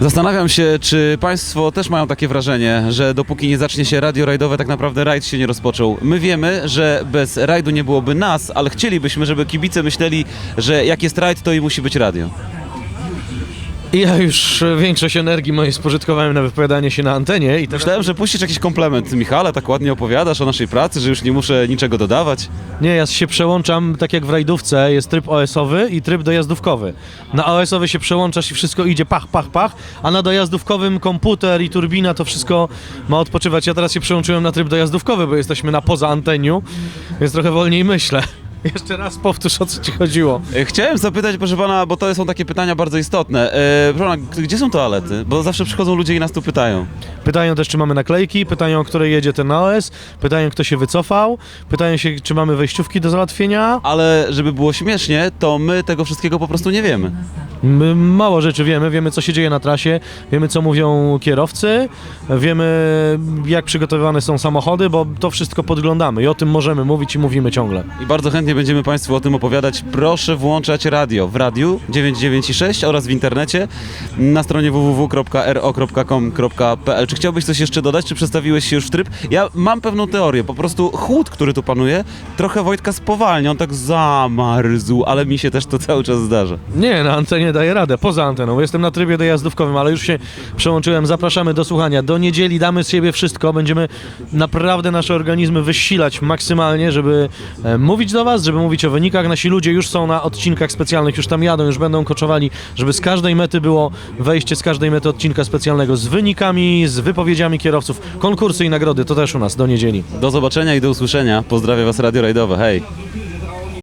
Zastanawiam się, czy Państwo też mają takie wrażenie, że dopóki nie zacznie się radio rajdowe, tak naprawdę rajd się nie rozpoczął. My wiemy, że bez rajdu nie byłoby nas, ale chcielibyśmy, żeby kibice myśleli, że jak jest rajd, to i musi być radio. Ja już e, większość energii mojej spożytkowałem na wypowiadanie się na antenie i teraz... Myślałem, że puścisz jakiś komplement. Michale, tak ładnie opowiadasz o naszej pracy, że już nie muszę niczego dodawać. Nie, ja się przełączam, tak jak w rajdówce jest tryb OS-owy i tryb dojazdówkowy. Na OS-owy się przełączasz i wszystko idzie pach, pach, pach, a na dojazdówkowym komputer i turbina to wszystko ma odpoczywać. Ja teraz się przełączyłem na tryb dojazdówkowy, bo jesteśmy na poza anteniu, więc trochę wolniej myślę. Jeszcze raz powtórz, o co ci chodziło. E, Chciałem zapytać, proszę pana, bo to są takie pytania bardzo istotne. E, proszę pana, gdzie są toalety? Bo zawsze przychodzą ludzie i nas tu pytają. Pytają też, czy mamy naklejki, pytają, o której jedzie ten OS, pytają, kto się wycofał, pytają się, czy mamy wejściówki do załatwienia. Ale żeby było śmiesznie, to my tego wszystkiego po prostu nie wiemy. My mało rzeczy wiemy, wiemy co się dzieje na trasie, wiemy co mówią kierowcy, wiemy jak przygotowywane są samochody, bo to wszystko podglądamy i o tym możemy mówić i mówimy ciągle. I bardzo chętnie będziemy Państwu o tym opowiadać. Proszę włączać radio w radiu 996 oraz w internecie na stronie www.ro.com.pl. Czy chciałbyś coś jeszcze dodać, czy przestawiłeś się już w tryb? Ja mam pewną teorię, po prostu chłód, który tu panuje, trochę Wojtka spowalnia, on tak zamarzł, ale mi się też to cały czas zdarza. Nie, na antenie daję radę, poza anteną. Jestem na trybie dojazdówkowym, ale już się przełączyłem. Zapraszamy do słuchania. Do niedzieli damy z siebie wszystko. Będziemy naprawdę nasze organizmy wysilać maksymalnie, żeby e, mówić do Was, żeby mówić o wynikach. Nasi ludzie już są na odcinkach specjalnych, już tam jadą, już będą koczowali, żeby z każdej mety było wejście z każdej mety odcinka specjalnego z wynikami, z wypowiedziami kierowców. Konkursy i nagrody to też u nas do niedzieli. Do zobaczenia i do usłyszenia. Pozdrawiam Was Radio Rajdowe. Hej!